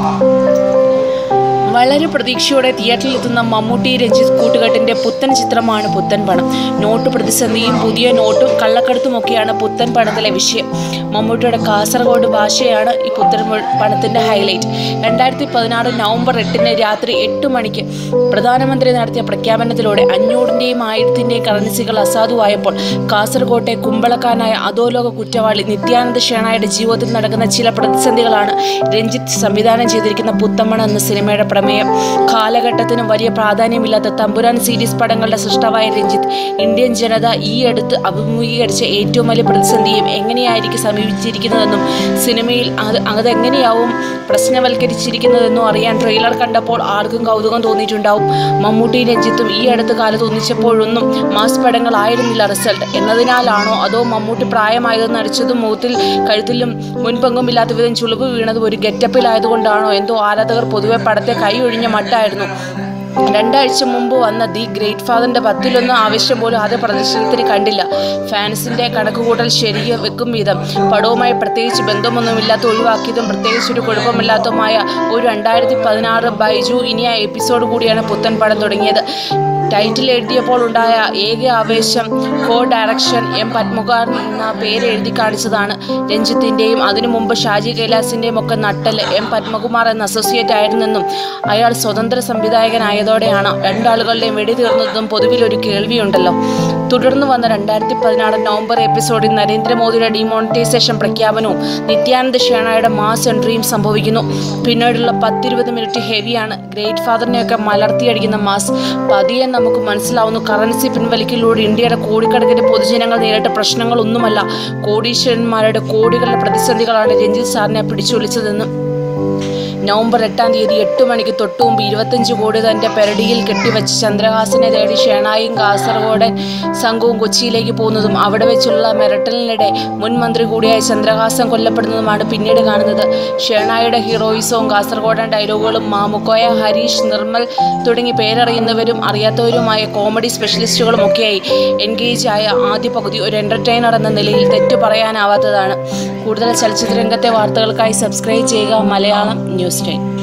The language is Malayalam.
啊。വളരെ പ്രതീക്ഷയോടെ തിയേറ്ററിൽ എത്തുന്ന മമ്മൂട്ടി രഞ്ജിത്ത് കൂട്ടുകെട്ടിന്റെ പുത്തൻ ചിത്രമാണ് പുത്തൻ പണം നോട്ട് പ്രതിസന്ധിയും പുതിയ നോട്ടും കള്ളക്കടത്തുമൊക്കെയാണ് പുത്തൻ പണത്തിലെ വിഷയം. മമ്മൂട്ടിയുടെ കാസർഗോഡ് ഭാഷയാണ് ഈ പുത്തൻ പണത്തിന്റെ ഹൈലൈറ്റ് രണ്ടായിരത്തി പതിനാറ് നവംബർ എട്ടിന് രാത്രി എട്ട് മണിക്ക് പ്രധാനമന്ത്രി നടത്തിയ പ്രഖ്യാപനത്തിലൂടെ അഞ്ഞൂറിന്റെയും ആയിരത്തിന്റെയും കറൻസികൾ അസാധുവായപ്പോൾ കാസർഗോട്ടെ കുമ്പളക്കാനായ അധോലോക കുറ്റവാളി നിത്യാനന്ദ ഷേണായുടെ ജീവിതത്തിൽ നടക്കുന്ന ചില പ്രതിസന്ധികളാണ് രഞ്ജിത്ത് സംവിധാനം ചെയ്തിരിക്കുന്ന പുത്തമ്മണ എന്ന സിനിമയുടെ പ്രമേയം. കാലഘട്ടത്തിനും വലിയ പ്രാധാന്യമില്ലാത്ത തമ്പുരാൻ സീരീസ് പടങ്ങളുടെ സൃഷ്ടാവായ രഞ്ജിത്ത് ഇന്ത്യൻ ജനത ഈ അടുത്ത് അഭിമുഖീകരിച്ച ഏറ്റവും വലിയ പ്രതിസന്ധിയും എങ്ങനെയായിരിക്കും സമീപിച്ചിരിക്കുന്നതെന്നും സിനിമയിൽ അത് അതെങ്ങനെയാവും പ്രശ്നവൽക്കരിച്ചിരിക്കുന്നതെന്നും അറിയാൻ ട്രെയിലർ കണ്ടപ്പോൾ ആർക്കും കൗതുകം തോന്നിയിട്ടുണ്ടാവും. മമ്മൂട്ടി രഞ്ജിത്തും ഈ അടുത്ത കാലത്ത് ഒന്നിച്ചപ്പോഴൊന്നും മാസ് പടങ്ങളായിരുന്നില്ല റിസൾട്ട്. എന്നതിനാലാണോ അതോ മമ്മൂട്ടി പ്രായമായതെന്ന് നടിച്ചതും മുഖത്തിൽ കഴുത്തിലും മുൻപങ്കുമില്ലാത്ത വിധം ചുളിവ് വീണതും ഒരു ഗെറ്റപ്പിലായതുകൊണ്ടാണോ? എന്തോ ആരാധകർ പൊതുവെ പടത്തെ കൈ ഒഴിഞ്ഞ മട്ടായിരുന്നു. രണ്ടാഴ്ച മുമ്പ് വന്ന ദി ഗ്രേറ്റ് ഫാദറിന്റെ പത്തിലൊന്നും ആവശ്യം പോലും ആദ്യ പ്രദർശനത്തിന് കണ്ടില്ല. ഫാൻസിന്റെ കണക്കുകൂട്ടൽ ശരിയെ വെക്കും വിധം. പടവുമായി പ്രത്യേകിച്ച് ബന്ധമൊന്നുമില്ലാത്ത ഒഴിവാക്കിയതും പ്രത്യേകിച്ച് ഒരു കുഴപ്പമില്ലാത്തതുമായ ഒരു രണ്ടായിരത്തി പതിനാറ് ബൈജു ഇനിയ എപ്പിസോഡ് കൂടിയാണ് പുത്തൻ പടം തുടങ്ങിയത്. ടൈറ്റിൽ എഴുതിയപ്പോൾ ഉണ്ടായ ഏക ആവേശം കോ ഡയറക്ഷൻ എം പത്മകുമാർ എന്ന പേര് എഴുതി കാണിച്ചതാണ്. രഞ്ജിത്തിന്റെയും അതിനു മുമ്പ് ഷാജി കൈലാസിന്റെയും ഒക്കെ നട്ടൽ എം പത്മകുമാർ എന്ന അസോസിയേറ്റ് ആയിരുന്നെന്നും അയാൾ സ്വതന്ത്ര സംവിധായകനായതോടെയാണ് രണ്ടാളുകളുടെയും വെടി തീർന്നതും പൊതുവിൽ ഒരു കേൾവിയുണ്ടല്ലോ. തുടർന്ന് വന്ന രണ്ടായിരത്തി പതിനാറ് നവംബർ എപ്പിസോഡിൽ നരേന്ദ്രമോദിയുടെ ഡിമോണിറ്റൈസേഷൻ പ്രഖ്യാപനവും നിത്യാനന്ദ ഷേണായുടെ മാസ് എൻട്രിയും സംഭവിക്കുന്നു. പിന്നീടുള്ള പത്തിരുപത് മിനിറ്റ് ഹെവിയാണ് ഗ്രേറ്റ് ഫാദറിനെയൊക്കെ മലർത്തിയടിക്കുന്ന മാസ്. പതിയെ നമുക്ക് മനസ്സിലാവുന്നു കറൻസി പിൻവലിക്കലിലൂടെ ഇന്ത്യയുടെ കോടിക്കണക്കിന് പൊതുജനങ്ങൾ നേരിട്ട പ്രശ്നങ്ങളൊന്നുമല്ല. കോടീശ്വരന്മാരുടെ കോടികളുടെ പ്രതിസന്ധികളാണ് രഞ്ജിത് സാറിനെ പിടിച്ചുവിളിച്ചതെന്ന് നവംബർ എട്ടാം തീയതി എട്ട് മണിക്ക് തൊട്ടു മുമ്പ് ഇരുപത്തഞ്ച് കോടി തന്റെ പെരടിയിൽ കെട്ടിവെച്ച് ചന്ദ്രഹാസനെ തേടി ഷേണായും കാസർഗോഡൻ സംഘവും കൊച്ചിയിലേക്ക് പോകുന്നതും അവിടെ വെച്ചുള്ള മിരട്ടലിനിടെ മുൻ മന്ത്രി കൂടിയായ ചന്ദ്രഹാസൻ കൊല്ലപ്പെടുന്നതുമാണ് പിന്നീട് കാണുന്നത്. ഷേണായുടെ ഹീറോയിസവും കാസർഗോഡൻ ഡയലോഗുകളും മാമുക്കോയ ഹരീഷ് നിർമ്മൽ തുടങ്ങി പേരറിയുന്നവരും അറിയാത്തവരുമായ കോമഡി സ്പെഷ്യലിസ്റ്റുകളും ഒക്കെയായി. എൻഗേജ് ആയ ആദ്യ പകുതി ഒരു എന്റർടൈനർ എന്ന നിലയിൽ തെറ്റു പറയാനാവാത്തതാണ്. കൂടുതൽ ചലച്ചിത്ര രംഗത്തെ വാർത്തകൾക്കായി സബ്സ്ക്രൈബ് ചെയ്യുക മലയാളം ന്യൂസ്. State.